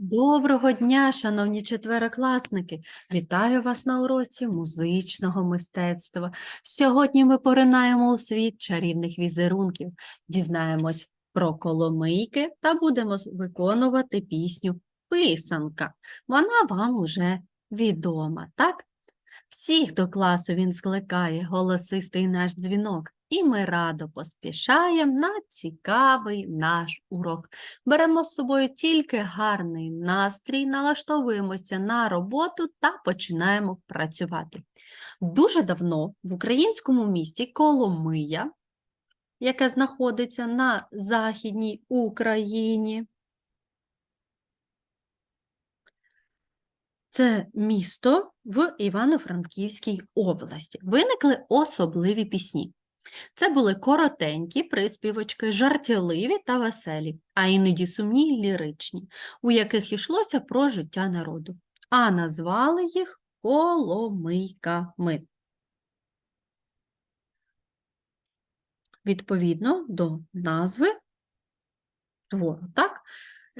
Доброго дня, шановні четверокласники! Вітаю вас на уроці музичного мистецтва. Сьогодні ми поринаємо у світ чарівних візерунків, дізнаємось про коломийки та будемо виконувати пісню Писанка. Вона вам уже відома, так? Всіх до класу він скликає голосистий наш дзвінок, і ми радо поспішаємо на цікавий наш урок. Беремо з собою тільки гарний настрій, налаштовуємося на роботу та починаємо працювати. Дуже давно в українському місті Коломия, яке знаходиться на Західній Україні, Це місто в Івано-Франківській області. Виникли особливі пісні. Це були коротенькі приспівочки, жартівливі та веселі, а іноді сумні й ліричні, у яких йшлося про життя народу, а назвали їх коломийками. Відповідно до назви твору, так?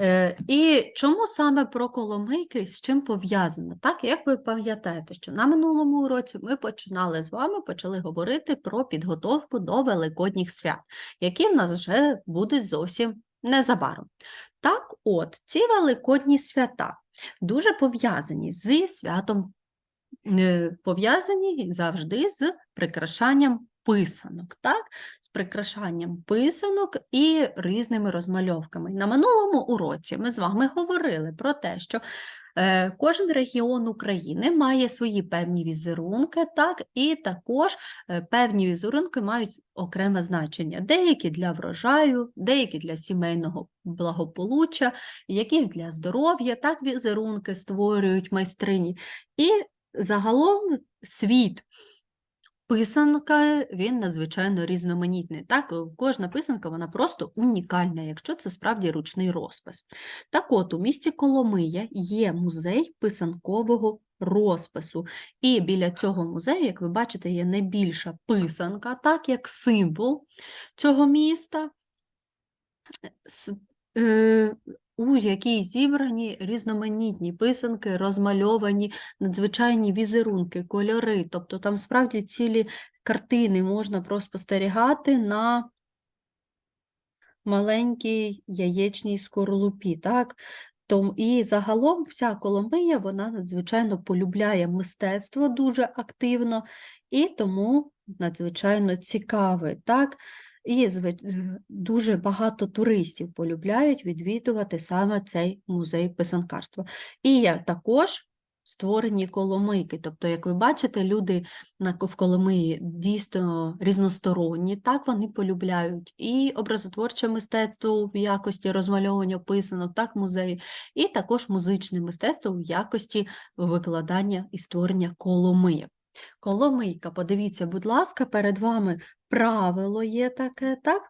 Е, і чому саме про коломийки з чим пов'язано? Так, як ви пам'ятаєте, що на минулому уроці ми починали з вами почали говорити про підготовку до Великодніх свят, які в нас вже будуть зовсім незабаром. Так, от, ці великодні свята дуже пов'язані зі святом, е, пов'язані завжди з прикрашанням писанок, так? з прикрашанням писанок і різними розмальовками. На минулому уроці ми з вами говорили про те, що е, кожен регіон України має свої певні візерунки, так, і також е, певні візерунки мають окреме значення. Деякі для врожаю, деякі для сімейного благополуччя, якісь для здоров'я, так візерунки створюють майстрині. І загалом світ Писанка, він надзвичайно різноманітний. Так, е, кожна писанка вона просто унікальна, якщо це справді ручний розпис. Так от, у місті Коломия є музей писанкового розпису. І біля цього музею, як ви бачите, є найбільша писанка, так як символ цього міста. У якій зібрані різноманітні писанки, розмальовані надзвичайні візерунки, кольори. Тобто там справді цілі картини можна спостерігати на маленькій яєчній скорлупі. Так? Том, і загалом вся Коломия вона надзвичайно полюбляє мистецтво дуже активно і тому надзвичайно цікаве. Так? І е, дуже багато туристів полюбляють відвідувати саме цей музей писанкарства. І є також створені коломийки. Тобто, як ви бачите, люди в Коломиї дійсно різносторонні, так вони полюбляють і образотворче мистецтво в якості розмальовування писанок, так музеї, і також музичне мистецтво в якості викладання і створення коломийок. Коломийка, подивіться, будь ласка, перед вами правило є таке, так?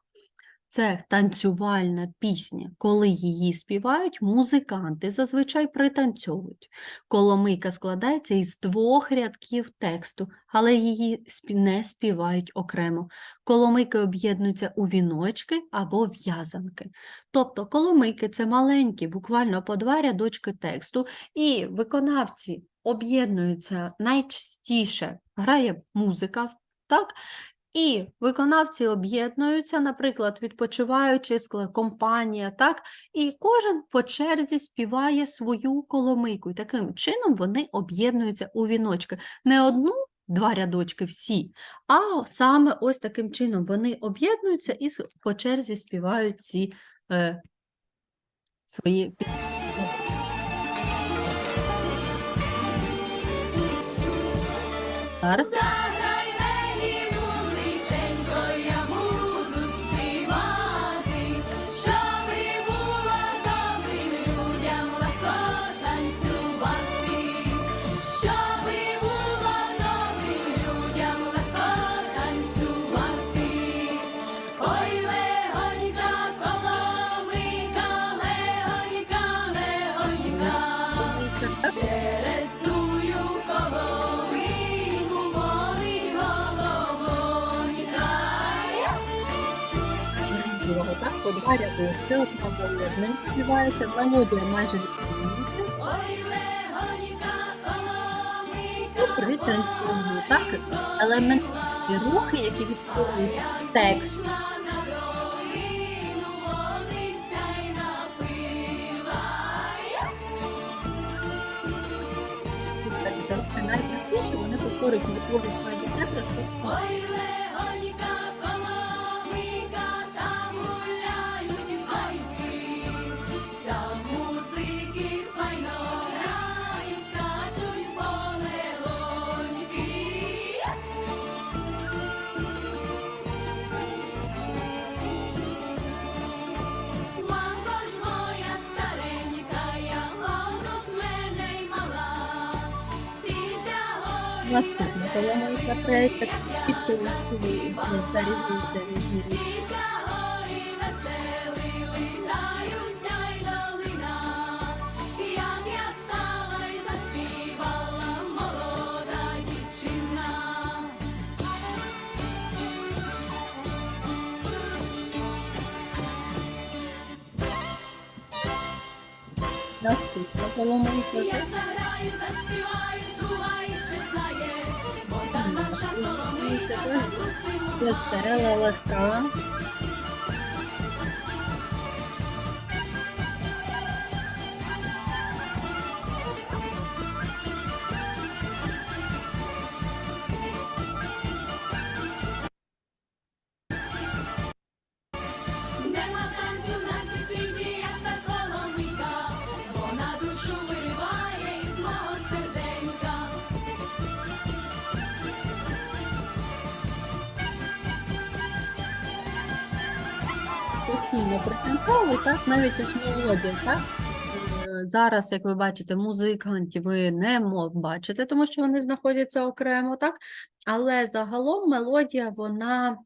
Це танцювальна пісня. Коли її співають, музиканти зазвичай пританцьовують. Коломийка складається із двох рядків тексту, але її не співають окремо. Коломийки об'єднуються у віночки або в'язанки. Тобто коломийки – це маленькі, буквально по два рядочки тексту, і виконавці об'єднуються найчастіше, грає музика, так? І виконавці об'єднуються, наприклад, відпочиваючи компанія, так? І кожен по черзі співає свою коломийку. І таким чином вони об'єднуються у віночки. Не одну, два рядочки всі, а саме ось таким чином вони об'єднуються і по черзі співають ці е, свої. Зараз. Одна за співається, мелодія майже пританцюємо, так? Елементарні рухи, які відтворюють текст. пішла на долину, водися й напила. Бачите, рухи найпростіші, вони повторюють відтворюють майже те, про що. Й долина, як я стала й заспівала молода дівчина. Наступна колонка Я заграю, заспіваю, коломийка таку так, навіть мелодія, так? Е, Зараз, як ви бачите, музикантів ви не бачите, тому що вони знаходяться окремо, так? Але загалом мелодія, вона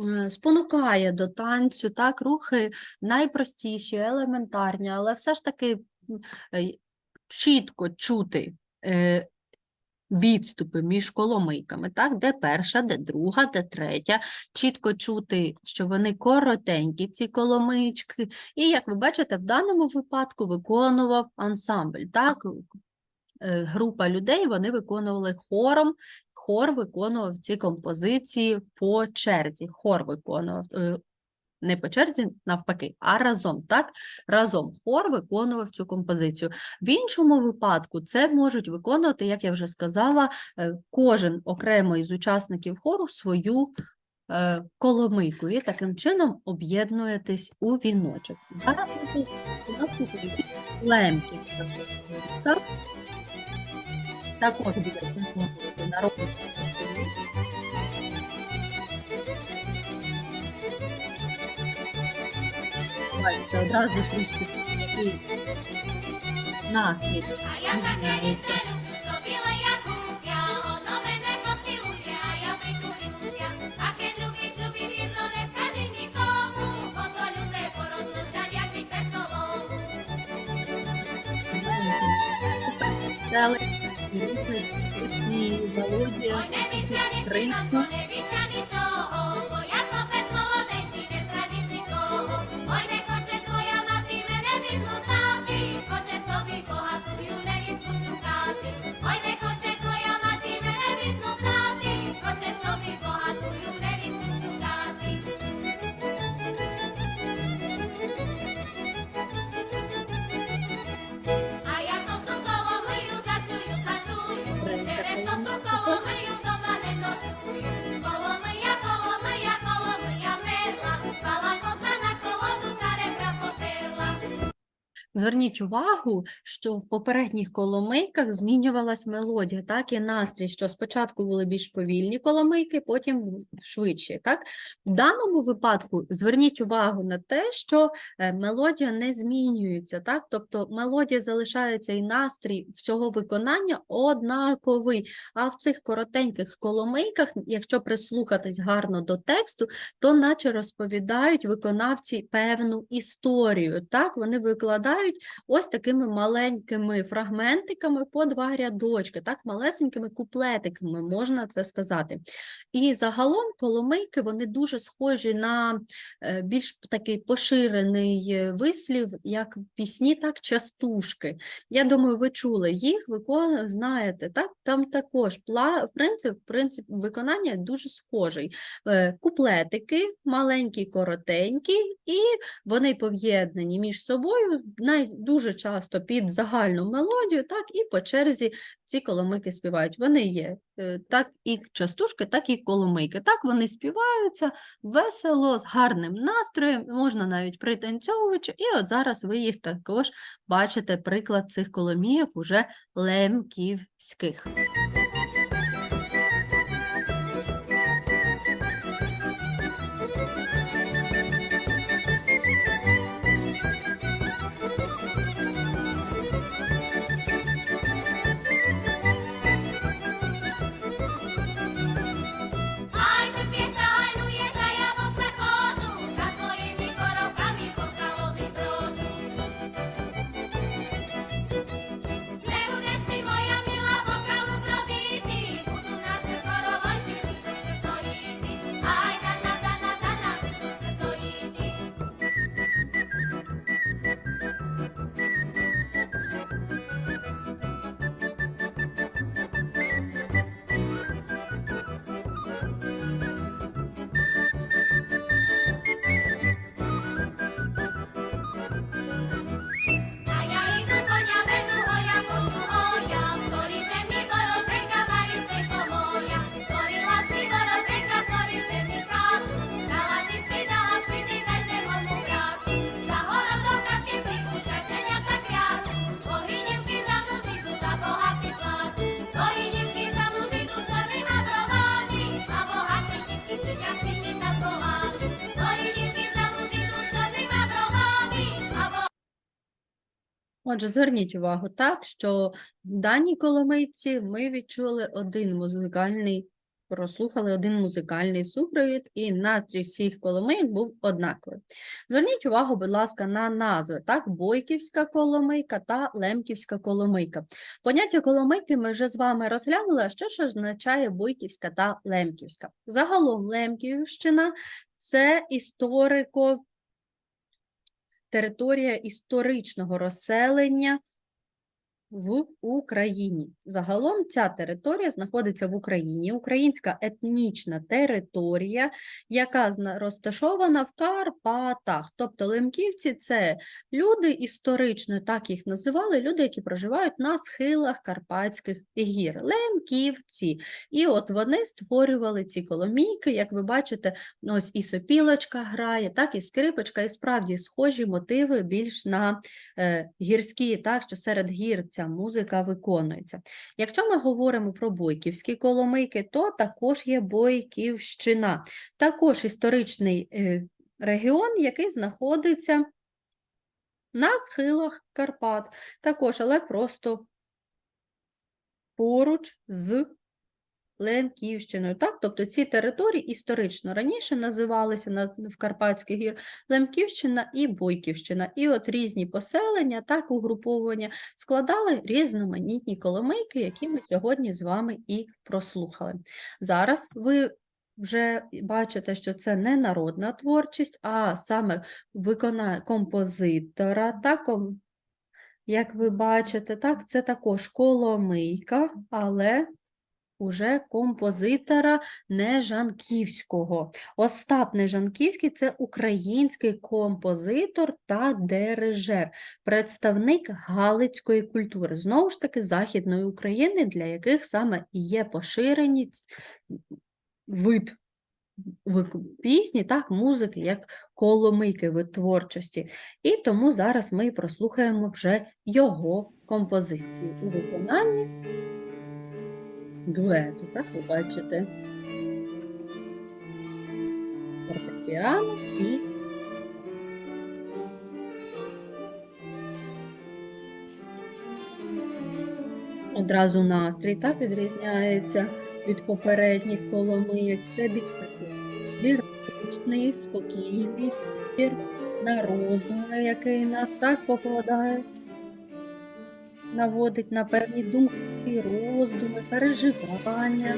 е, спонукає до танцю, так? Рухи найпростіші, елементарні, але все ж таки е, чітко чути відступи між коломийками, так? Де перша, де друга, де третя, чітко чути, що вони коротенькі, ці коломички. І, як ви бачите, в даному випадку виконував ансамбль. Так? Е, Група людей вони виконували хором. Хор виконував ці композиції по черзі. Хор виконував е, не по черзі, навпаки, а разом. Так? Разом хор виконував цю композицію. В іншому випадку це можуть виконувати, як я вже сказала, е, кожен окремо із учасників хору свою е, коломийку і таким чином об'єднуєтесь у віночок. Зараз ми наступний лемківська. Також буде виконувати народну то людей порозношать, як вітер солому. Стали і рухи, і мелодія, Ой, не Зверніть увагу, що в попередніх коломийках змінювалась мелодія, так і настрій, що спочатку були більш повільні коломийки, потім швидші. Так? В даному випадку зверніть увагу на те, що е, мелодія не змінюється, так? тобто мелодія залишається і настрій всього виконання однаковий. А в цих коротеньких коломийках, якщо прислухатись гарно до тексту, то наче розповідають виконавці певну історію. Так, вони викладають співають ось такими маленькими фрагментиками по два рядочки, так, малесенькими куплетиками, можна це сказати. І загалом коломийки вони дуже схожі на е, більш такий поширений е, вислів, як пісні, так частушки. Я думаю, ви чули їх, ви знаєте, так? Там також принцип, принцип виконання дуже схожий. Е, Куплетики маленькі, коротенькі, і вони пов'єднані між собою най... дуже часто під загальну мелодію, так і по черзі ці коломийки співають. Вони є е, так і частушки, так і коломийки. Так вони співаються весело, з гарним настроєм, можна навіть пританцьовуючи. І от зараз ви їх також бачите приклад цих коломійок уже лемківських. Отже, зверніть увагу так, що в даній коломийці ми відчули один музикальний, прослухали один музикальний супровід, і настрій всіх коломийок був однаковий. Зверніть увагу, будь ласка, на назви, так, Бойківська коломийка та Лемківська коломийка. Поняття коломийки ми вже з вами розглянули, а що ж означає Бойківська та Лемківська? Загалом Лемківщина – це історико територія історичного розселення в Україні. Загалом ця територія знаходиться в Україні, українська етнічна територія, яка розташована в Карпатах. Тобто лемківці це люди історично, так їх називали, люди, які проживають на схилах Карпатських гір. Лемківці. І от вони створювали ці коломійки, як ви бачите, Ось і сопілочка грає, так, і скрипочка, і справді схожі мотиви більш на е, гірські, так, що серед гір ця музика виконується. Якщо ми говоримо про бойківські коломийки, то також є Бойківщина, також історичний е, регіон, який знаходиться на схилах Карпат, також, але просто поруч з Лемківщиною. Так? Тобто ці території історично раніше називалися на, в Карпатських гір Лемківщина і Бойківщина. І от різні поселення, так, угруповування складали різноманітні коломийки, які ми сьогодні з вами і прослухали. Зараз ви вже бачите, що це не народна творчість, а саме виконання композитора, так, як ви бачите, так, це також коломийка, але уже композитора Нежанківського. Остап Нежанківський – це український композитор та дирижер, представник галицької культури, знову ж таки, Західної України, для яких саме і є поширені вид пісні, так, музики, як коломийки, вид творчості. І тому зараз ми прослухаємо вже його композиції у виконанні дуету, так ви бачите. Фортепіано і одразу настрій так відрізняється від попередніх коломийок. Це більш такий ліричний, спокійний на роздуми, який нас так покладає, наводить на певні думки, роздуми, переживання.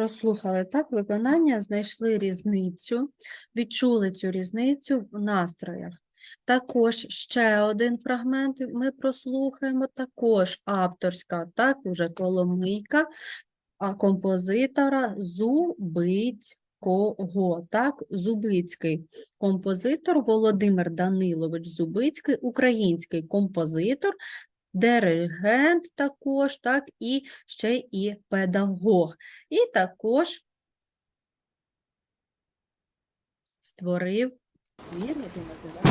Прослухали так? Виконання, знайшли різницю, відчули цю різницю в настроях. Також ще один фрагмент ми прослухаємо, також авторська, так, уже Коломийка, а композитора Зубицького, так, Зубицький. Композитор Володимир Данилович Зубицький, український композитор, диригент також, так, і ще і педагог. І також створив твір, який називається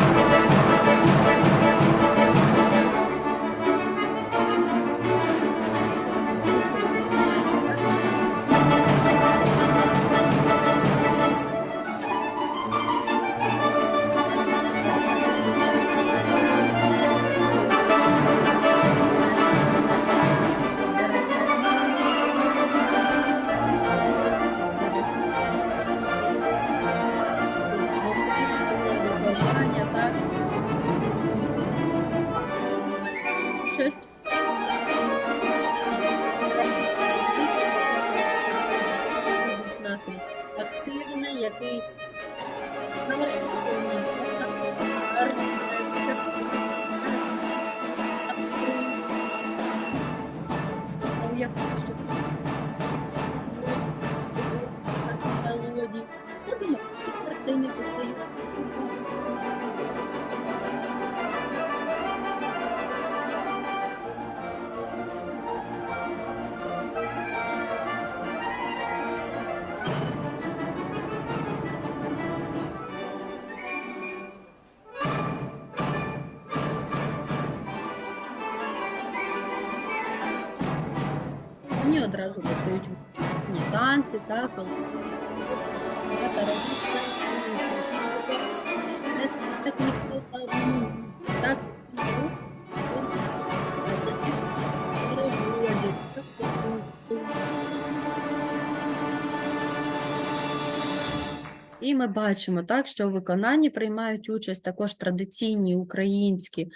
одразу достають ні танці, так, коли ну, не так ніхто ми бачимо, так, що у виконанні приймають участь також традиційні українські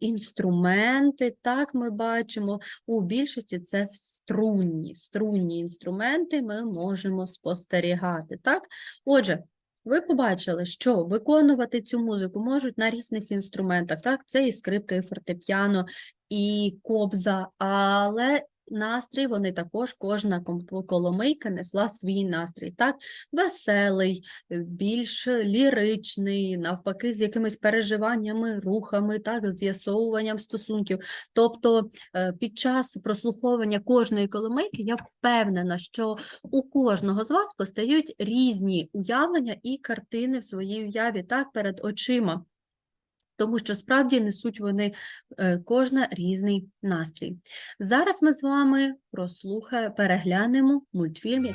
інструменти. Так, ми бачимо, у більшості це струнні, струнні інструменти ми можемо спостерігати. Так? Отже, ви побачили, що виконувати цю музику можуть на різних інструментах. Так? Це і скрипка, і фортепіано, і кобза, але настрій вони також, кожна коломийка несла свій настрій. Так? Веселий, е, більш ліричний, навпаки, з якимись переживаннями, рухами, так, з'ясовуванням стосунків. Тобто е, під час прослуховування кожної коломийки я впевнена, що у кожного з вас постають різні уявлення і картини в своїй уяві так, перед очима. Тому що справді несуть вони е, кожна різний настрій. Зараз ми з вами прослухаємо, переглянемо мультфільм,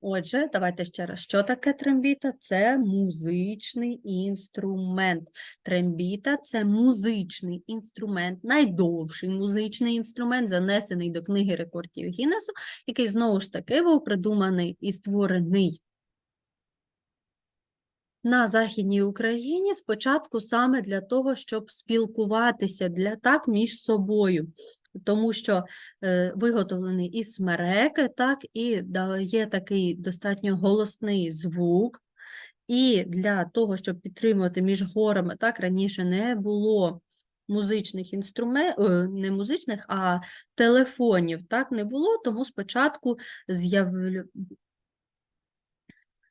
Отже, давайте ще раз. Що таке трембіта? Це музичний інструмент. Трембіта це музичний інструмент, найдовший музичний інструмент, занесений до книги рекордів Гіннесу, який знову ж таки був придуманий і створений на Західній Україні спочатку саме для того, щоб спілкуватися для так між собою. Тому що е, виготовлений із смереки, так, і дає такий достатньо голосний звук. І для того, щоб підтримувати між горами, так раніше не було музичних інструментів, не музичних, а телефонів, так не було, тому спочатку з'явлю...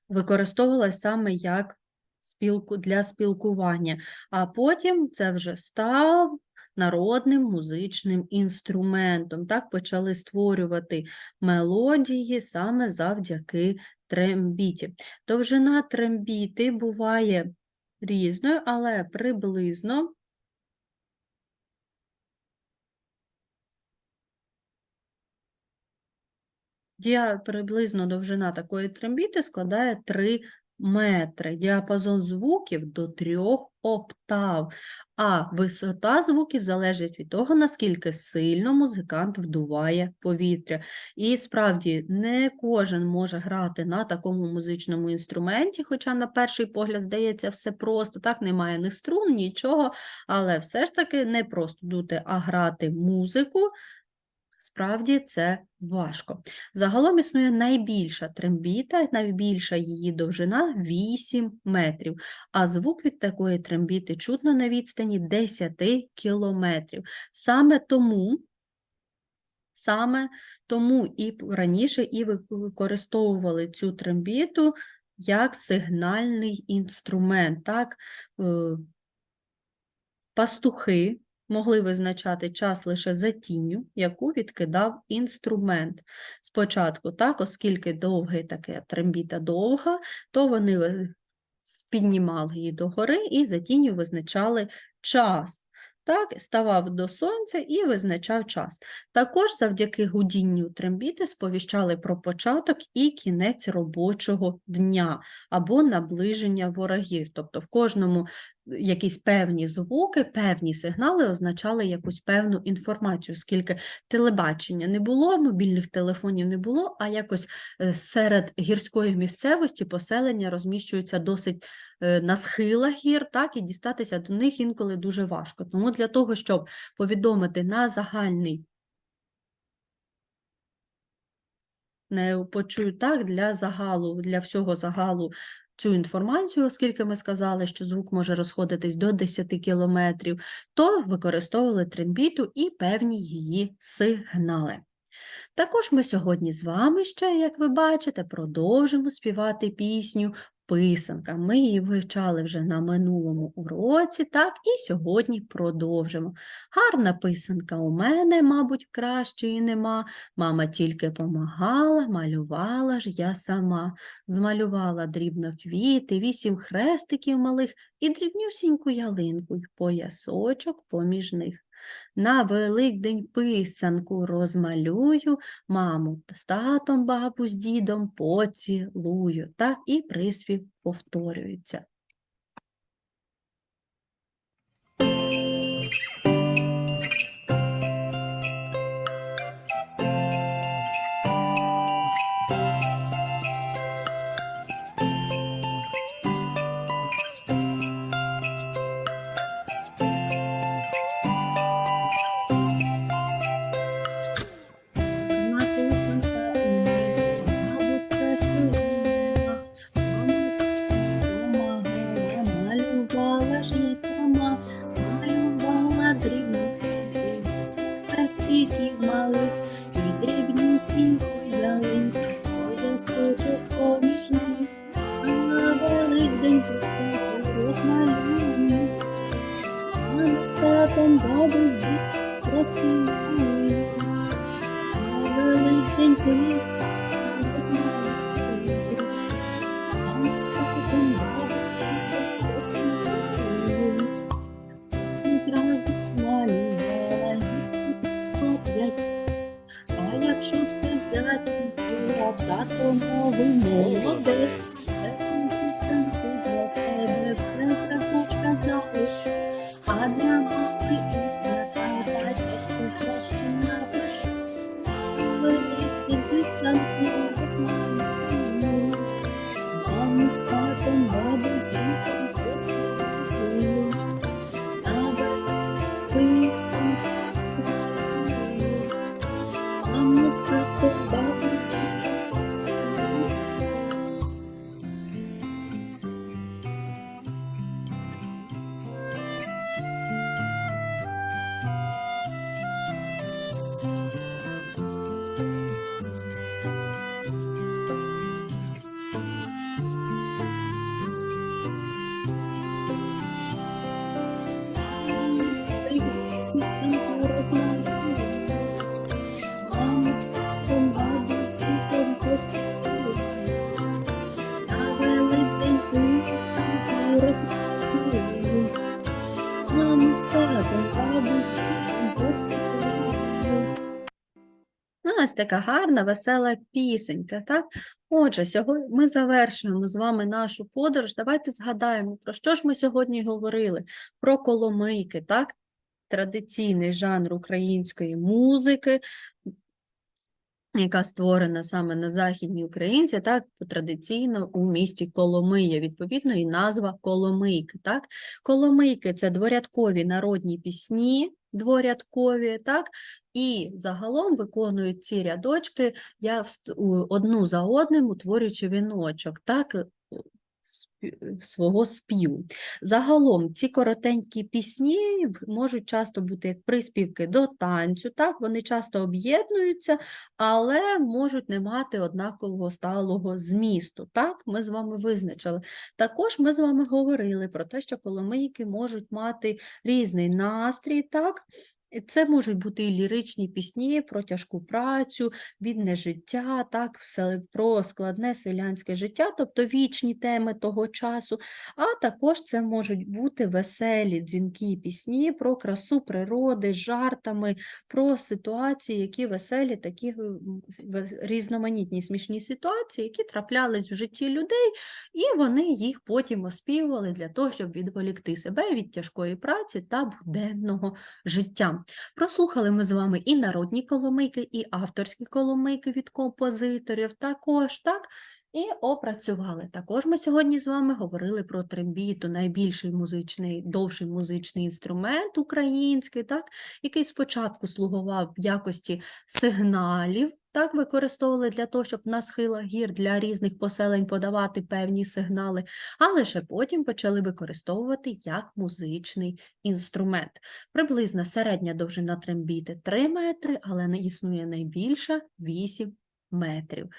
використовувалась саме як спілку для спілкування, а потім це вже став народним музичним інструментом. Так почали створювати мелодії саме завдяки трембіті. Довжина трембіти буває різною, але приблизно приблизно довжина такої трембіти складає 3 метри, діапазон звуків до 3 октав, а висота звуків залежить від того, наскільки сильно музикант вдуває повітря. І справді не кожен може грати на такому музичному інструменті, хоча на перший погляд здається все просто, так немає ні струн, нічого, але все ж таки не просто дути, а грати музику. Справді це важко. Загалом існує найбільша трембіта, найбільша її довжина 8 метрів, а звук від такої трембіти чутно на відстані 10 кілометрів. Саме тому, саме тому і раніше і ви- використовували цю трембіту як сигнальний інструмент. Так? Е, Пастухи могли визначати час лише за тінню, яку відкидав інструмент. Спочатку, так, оскільки довгий таке трембіта довга, то вони піднімали її догори і за тінню визначали час. Так, ставав до сонця і визначав час. Також завдяки гудінню трембіти сповіщали про початок і кінець робочого дня або наближення ворогів. Тобто в кожному якісь певні звуки, певні сигнали означали якусь певну інформацію, оскільки телебачення не було, мобільних телефонів не було, а якось е, серед гірської місцевості поселення розміщуються досить е, на схилах гір, так, і дістатися до них інколи дуже важко. Тому для того, щоб повідомити на загальний не почую так для загалу, для всього загалу цю інформацію, оскільки ми сказали, що звук може розходитись до 10 кілометрів, то використовували трембіту і певні її сигнали. Також ми сьогодні з вами ще, як ви бачите, продовжимо співати пісню Писанка. Ми її вивчали вже на минулому уроці, так, і сьогодні продовжимо. Гарна писанка у мене, мабуть, кращої нема. Мама тільки помагала, малювала ж я сама. Змалювала дрібно квіти, вісім хрестиків малих і дрібнюсіньку ялинку, й поясочок поміж них. На Великдень писанку розмалюю, маму з татом, бабу з дідом поцілую. Так і приспів повторюється. Така гарна, весела пісенька, так? Отже, сьогодні ми завершуємо з вами нашу подорож. Давайте згадаємо, про що ж ми сьогодні говорили? Про коломийки, так? Традиційний жанр української музики, яка створена саме на Західній Українці, так, традиційно у місті Коломия, відповідно, і назва Коломийки, так. Коломийки – це дворядкові народні пісні, дворядкові, так, і загалом виконують ці рядочки. Я одну за одним, утворюючи віночок, так, свого співу. Загалом ці коротенькі пісні можуть часто бути як приспівки до танцю, так, вони часто об'єднуються, але можуть не мати однакового сталого змісту. Так, ми з вами визначили. Також ми з вами говорили про те, що коломийки можуть мати різний настрій, так. Це можуть бути і ліричні пісні про тяжку працю, бідне життя, так, про складне селянське життя, тобто вічні теми того часу. А також це можуть бути веселі дзвінки пісні про красу природи, жартами, про ситуації, які веселі, такі е, різноманітні смішні ситуації, які траплялись в житті людей, і вони їх потім оспівували для того, щоб відволікти себе від тяжкої праці та буденного життя. Прослухали ми з вами і народні коломийки, і авторські коломийки від композиторів, також так. І опрацювали. Також ми сьогодні з вами говорили про трембіту, найбільший музичний, довший музичний інструмент український, так, який спочатку слугував в якості сигналів, так, використовували для того, щоб на схилах гір для різних поселень подавати певні сигнали, а лише потім почали використовувати як музичний інструмент. Приблизна середня довжина трембіти 3 метри, але не існує найбільша 8 метрів.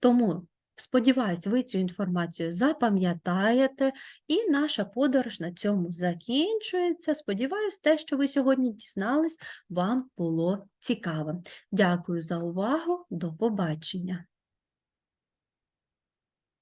Тому сподіваюсь, ви цю інформацію запам'ятаєте, і наша подорож на цьому закінчується. Сподіваюсь, те, що ви сьогодні дізнались, вам було цікавим. Дякую за увагу. До побачення.